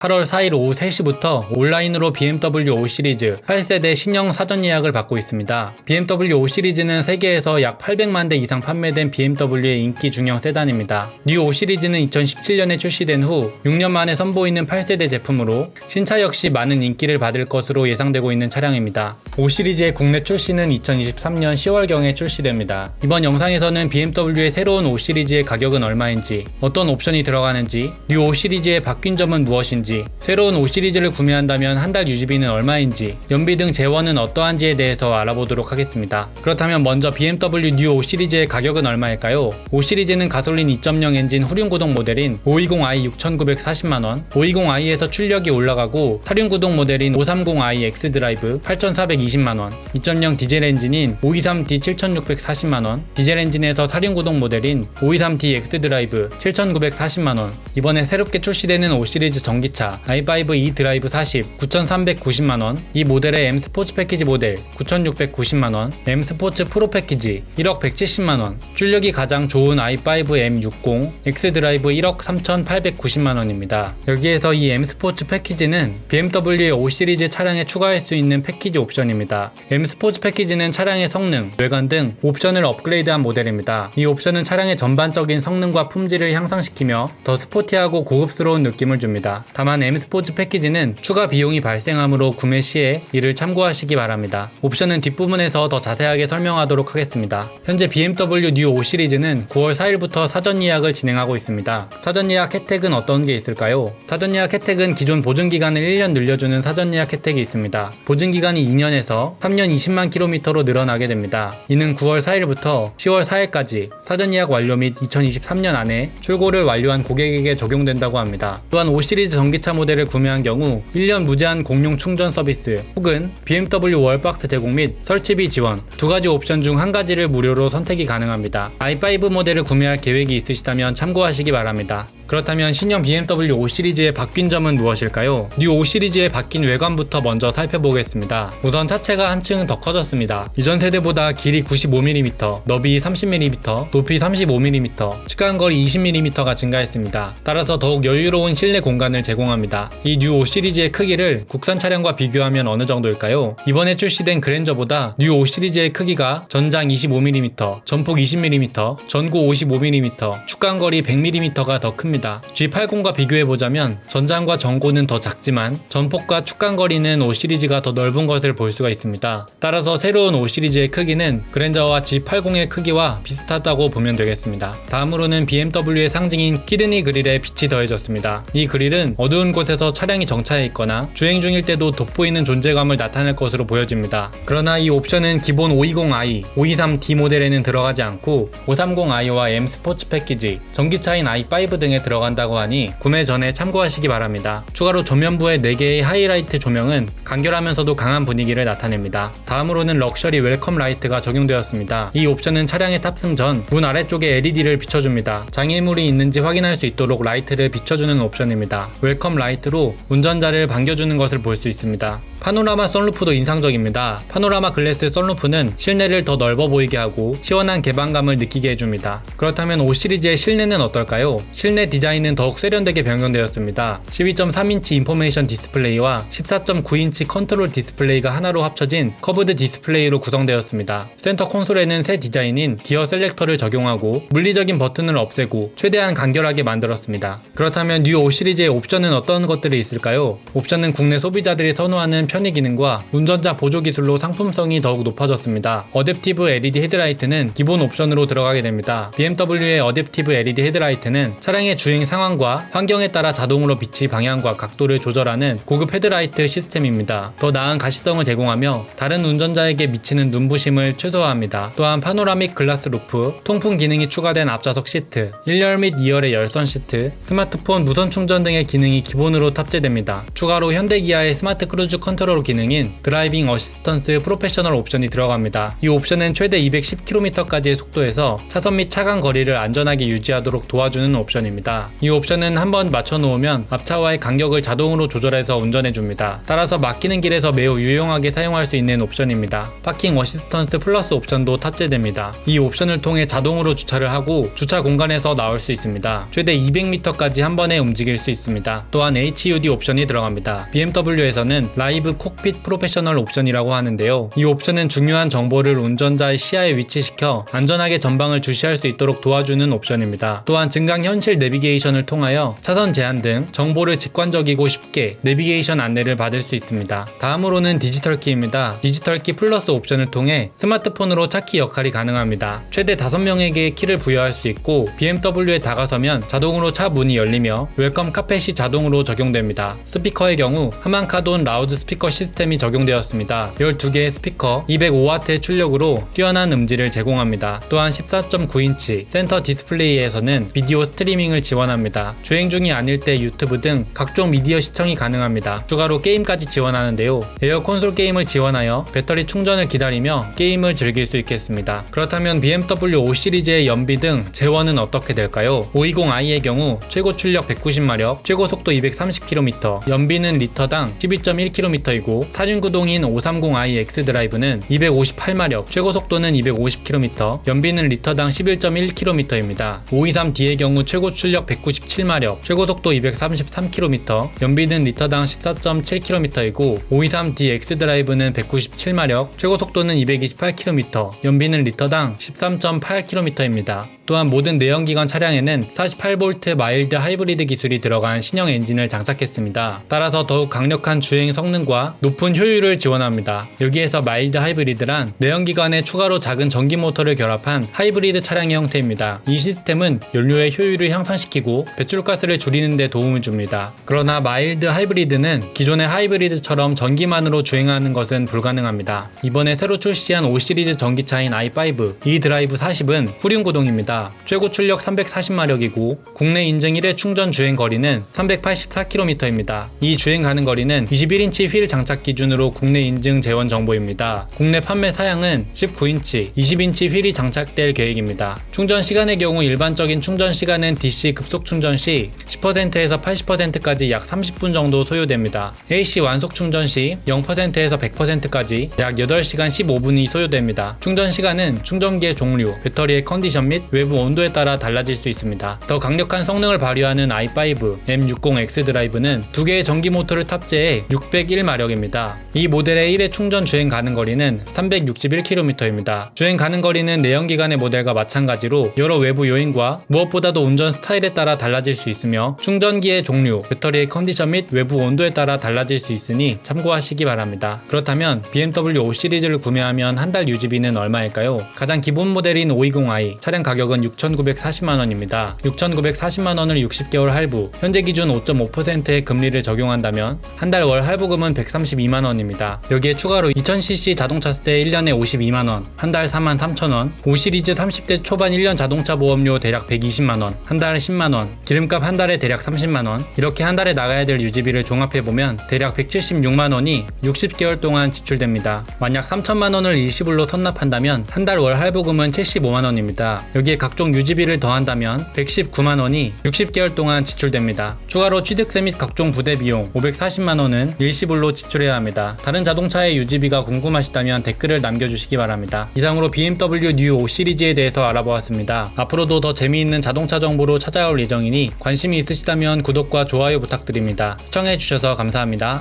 8월 4일 오후 3시부터 온라인으로 BMW 5 시리즈 8세대 신형 사전 예약을 받고 있습니다. BMW 5 시리즈는 세계에서 약 800만 대 이상 판매된 BMW의 인기 중형 세단입니다. 뉴 5 시리즈는 2017년에 출시된 후 6년 만에 선보이는 8세대 제품으로 신차 역시 많은 인기를 받을 것으로 예상되고 있는 차량입니다. 5 시리즈의 국내 출시는 2023년 10월경에 출시됩니다. 이번 영상에서는 BMW의 새로운 5 시리즈의 가격은 얼마인지, 어떤 옵션이 들어가는지, 뉴 5 시리즈의 바뀐 점은 무엇인지, 새로운 5 시리즈를 구매한다면 한 달 유지비는 얼마인지, 연비 등 재원은 어떠한지에 대해서 알아보도록 하겠습니다. 그렇다면 먼저 BMW 뉴 5 시리즈의 가격은 얼마일까요? 5 시리즈는 가솔린 2.0 엔진 후륜 구동 모델인 520i 6,940만원, 520i에서 출력이 올라가고 타륜구동 모델인 530i X 드라이브 8,420 만원, 2.0 디젤 엔진인 523D 7,640만원, 디젤 엔진에서 사륜 구동 모델인 523D X 드라이브 7,940만원, 이번에 새롭게 출시되는 5 시리즈 전기차 i5 e 드라이브 40 9,390만원, 이 모델의 M 스포츠 패키지 모델 9,690만원, M 스포츠 프로 패키지 1억 170만원, 출력이 가장 좋은 i5 M60 X 드라이브 1억 3,890만원입니다. 여기에서 이 M 스포츠 패키지는 BMW의 5 시리즈 차량에 추가할 수 있는 패키지 옵션입니다. M 스포츠 패키지는 차량의 성능, 외관 등 옵션을 업그레이드한 모델입니다. 이 옵션은 차량의 전반적인 성능과 품질을 향상시키며 더 스포티하고 고급스러운 느낌을 줍니다. 다만 M 스포츠 패키지는 추가 비용이 발생하므로 구매 시에 이를 참고하시기 바랍니다. 옵션은 뒷부분에서 더 자세하게 설명하도록 하겠습니다. 현재 BMW 뉴 5 시리즈는 9월 4일부터 사전 예약을 진행하고 있습니다. 사전 예약 혜택은 어떤 게 있을까요? 사전 예약 혜택은 기존 보증 기간을 1년 늘려주는 사전 예약 혜택이 있습니다. 보증 기간이 2년에서 3년 20만 킬로미터로 늘어나게 됩니다. 이는 9월 4일부터 10월 4일까지 사전 예약 완료 및 2023년 안에 출고를 완료한 고객에게 적용된다고 합니다. 또한 5 시리즈 전기차 모델을 구매한 경우 1년 무제한 공용 충전 서비스 혹은 BMW 월박스 제공 및 설치비 지원 두 가지 옵션 중 한 가지를 무료로 선택이 가능합니다. i5 모델을 구매할 계획이 있으시다면 참고하시기 바랍니다. 그렇다면 신형 BMW 5 시리즈의 바뀐 점은 무엇일까요? 뉴 5 시리즈의 바뀐 외관부터 먼저 살펴보겠습니다. 우선 차체가 한층 더 커졌습니다. 이전 세대보다 길이 95mm, 너비 30mm, 높이 35mm, 측간 거리 20mm가 증가했습니다. 따라서 더욱 여유로운 실내 공간을 제공합니다. 이 뉴 5 시리즈의 크기를 국산 차량과 비교하면 어느 정도일까요? 이번에 출시된 그랜저보다 뉴 5 시리즈의 크기가 전장 25mm, 전폭 20mm, 전고 55mm, 축간 거리 100mm가 더 큽니다. G80과 비교해보자면 전장과 전고는 더 작지만 전폭과 축간 거리는 5 시리즈가 더 넓은 것을 볼 수가 있습니다. 따라서 새로운 5 시리즈의 크기는 그랜저와 G80의 크기와 비슷하다고 보면 되겠습니다. 다음으로는 BMW의 상징인 키드니 그릴에 빛이 더해졌습니다. 이 그릴은 어두운 곳에서 차량이 정차해 있거나 주행 중일 때도 돋보이는 존재감을 나타낼 것으로 보여집니다. 그러나 이 옵션은 기본 520i, 523D 모델에는 들어가지 않고 530i와 M 스포츠 패키지, 전기차인 i5 등에 들어간다고 하니 구매 전에 참고하시기 바랍니다. 추가로 조면부의 4개의 하이라이트 조명은 간결하면서도 강한 분위기를 나타냅니다. 다음으로는 럭셔리 웰컴 라이트가 적용되었습니다. 이 옵션은 차량에 탑승 전 문 아래쪽에 LED를 비춰줍니다. 장애물이 있는지 확인할 수 있도록 라이트를 비춰주는 옵션입니다. 웰컴 라이트로 운전자를 반겨주는 것을 볼 수 있습니다. 파노라마 썬루프도 인상적입니다. 파노라마 글래스 썬루프는 실내를 더 넓어 보이게 하고 시원한 개방감을 느끼게 해줍니다. 그렇다면 5 시리즈의 실내는 어떨까요? 실내 디자인은 더욱 세련되게 변경되었습니다. 12.3인치 인포메이션 디스플레이와 14.9인치 컨트롤 디스플레이가 하나로 합쳐진 커브드 디스플레이로 구성되었습니다. 센터 콘솔에는 새 디자인인 기어 셀렉터를 적용하고 물리적인 버튼을 없애고 최대한 간결하게 만들었습니다. 그렇다면 뉴 5 시리즈의 옵션은 어떤 것들이 있을까요? 옵션은 국내 소비자들이 선호하는 편의 기능과 운전자 보조 기술로 상품성이 더욱 높아졌습니다. 어댑티브 LED 헤드라이트는 기본 옵션으로 들어가게 됩니다. BMW의 어댑티브 LED 헤드라이트는 차량의 주행 상황과 환경에 따라 자동으로 빛의 방향과 각도를 조절하는 고급 헤드라이트 시스템입니다. 더 나은 가시성을 제공하며 다른 운전자에게 미치는 눈부심을 최소화합니다. 또한 파노라믹 글라스 루프, 통풍 기능이 추가된 앞좌석 시트, 1열 및 2열의 열선 시트, 스마트폰 무선 충전 등의 기능이 기본으로 탑재됩니다. 추가로 현대기아의 스마트 크루즈 컨트롤 컨트롤 기능인 드라이빙 어시스턴스 프로페셔널 옵션이 들어갑니다. 이 옵션은 최대 210km까지의 속도에서 차선 및 차간 거리를 안전하게 유지하도록 도와주는 옵션입니다. 이 옵션은 한번 맞춰놓으면 앞차와의 간격을 자동으로 조절해서 운전해줍니다. 따라서 막히는 길에서 매우 유용하게 사용할 수 있는 옵션입니다. 파킹 어시스턴스 플러스 옵션도 탑재됩니다. 이 옵션을 통해 자동으로 주차를 하고 주차 공간에서 나올 수 있습니다. 최대 200m까지 한 번에 움직일 수 있습니다. 또한 HUD 옵션이 들어갑니다. BMW에서는 라이브 콕핏 프로페셔널 옵션이라고 하는데요. 이 옵션은 중요한 정보를 운전자의 시야에 위치시켜 안전하게 전방을 주시할 수 있도록 도와주는 옵션입니다. 또한 증강 현실 내비게이션을 통하여 차선 제한 등 정보를 직관적이고 쉽게 내비게이션 안내를 받을 수 있습니다. 다음으로는 디지털 키입니다. 디지털 키 플러스 옵션을 통해 스마트폰으로 차키 역할이 가능합니다. 최대 5명에게 키를 부여할 수 있고 BMW에 다가서면 자동으로 차 문이 열리며 웰컴 카펫이 자동으로 적용됩니다. 스피커의 경우 하만카돈 라우드 스피커 시스템이 적용되었습니다. 12개의 스피커 205W의 출력으로 뛰어난 음질을 제공합니다. 또한 14.9인치 센터 디스플레이에서는 비디오 스트리밍을 지원합니다. 주행 중이 아닐 때 유튜브 등 각종 미디어 시청이 가능합니다. 추가로 게임까지 지원하는데요. 에어 콘솔 게임을 지원하여 배터리 충전을 기다리며 게임을 즐길 수 있겠습니다. 그렇다면 BMW 5 시리즈의 연비 등 재원은 어떻게 될까요? 520i의 경우 최고 출력 190마력, 최고 속도 230km, 연비는 리터당 12.1km 이고 사륜구동인 530i X 드라이브는 258마력, 최고 속도는 250km, 연비는 리터당 11.1km입니다. 523D의 경우 최고 출력 197마력, 최고 속도 233km, 연비는 리터당 14.7km이고 523D X 드라이브는 197마력, 최고 속도는 228km, 연비는 리터당 13.8km입니다. 또한 모든 내연기관 차량에는 48V 마일드 하이브리드 기술이 들어간 신형 엔진을 장착했습니다. 따라서 더욱 강력한 주행 성능과 높은 효율을 지원합니다. 여기에서 마일드 하이브리드란 내연기관에 추가로 작은 전기 모터를 결합한 하이브리드 차량의 형태입니다. 이 시스템은 연료의 효율을 향상시키고 배출가스를 줄이는 데 도움을 줍니다. 그러나 마일드 하이브리드는 기존의 하이브리드처럼 전기만으로 주행하는 것은 불가능합니다. 이번에 새로 출시한 5 시리즈 전기차인 i5 이 드라이브 40은 후륜 구동입니다. 최고 출력 340마력이고 국내 인증 1회 충전 주행 거리는 384km입니다. 이 주행 가는 거리는 21인치 휠 장착 기준으로 국내 인증 재원 정보입니다. 국내 판매 사양은 19인치, 20인치 휠이 장착될 계획입니다. 충전 시간의 경우 일반적인 충전 시간은 DC 급속 충전 시 10%에서 80%까지 약 30분 정도 소요됩니다. AC 완속 충전 시 0%에서 100%까지 약 8시간 15분이 소요됩니다. 충전 시간은 충전기의 종류, 배터리의 컨디션 및 외부 온도에 따라 달라질 수 있습니다. 더 강력한 성능을 발휘하는 i5 M60X 드라이브는 두 개의 전기 모터를 탑재해 601마력입니다. 이 모델의 1회 충전 주행 가는 거리는 361km입니다. 주행 가는 거리는 내연기관의 모델과 마찬가지로 여러 외부 요인과 무엇보다도 운전 스타일에 따라 달라질 수 있으며 충전기의 종류, 배터리의 컨디션 및 외부 온도에 따라 달라질 수 있으니 참고하시기 바랍니다. 그렇다면 BMW 5 시리즈를 구매하면 한 달 유지비는 얼마일까요? 가장 기본 모델인 520i 차량 가격은 6,940만 원입니다. 6,940만 원을 60개월 할부, 현재 기준 5.5%의 금리를 적용한다면 한 달 월 할부금은 132만 원입니다. 여기에 추가로 2000cc 자동차세 1년에 52만 원, 한 달 4만 3천 원, 5 시리즈 30대 초반 1년 자동차 보험료 대략 120만 원, 한달 10만 원, 기름값 한 달에 대략 30만 원, 이렇게 한 달에 나가야 될 유지비를 종합해 보면 대략 176만 원이 60개월 동안 지출됩니다. 만약 3천만 원을 일시불로 선납한다면 한 달 월 할부금은 75만 원입니다. 여기에 각종 유지비를 더한다면 119만 원이 60개월 동안 지출됩니다. 추가로 취득세 및 각종 부대 비용 540만 원은 일시불로 지출해야 합니다. 다른 자동차의 유지비가 궁금하시다면 댓글을 남겨주시기 바랍니다. 이상으로 BMW 뉴 5 시리즈에 대해서 알아보았습니다. 앞으로도 더 재미있는 자동차 정보로 찾아올 예정이니 관심이 있으시다면 구독과 좋아요 부탁드립니다. 시청해주셔서 감사합니다.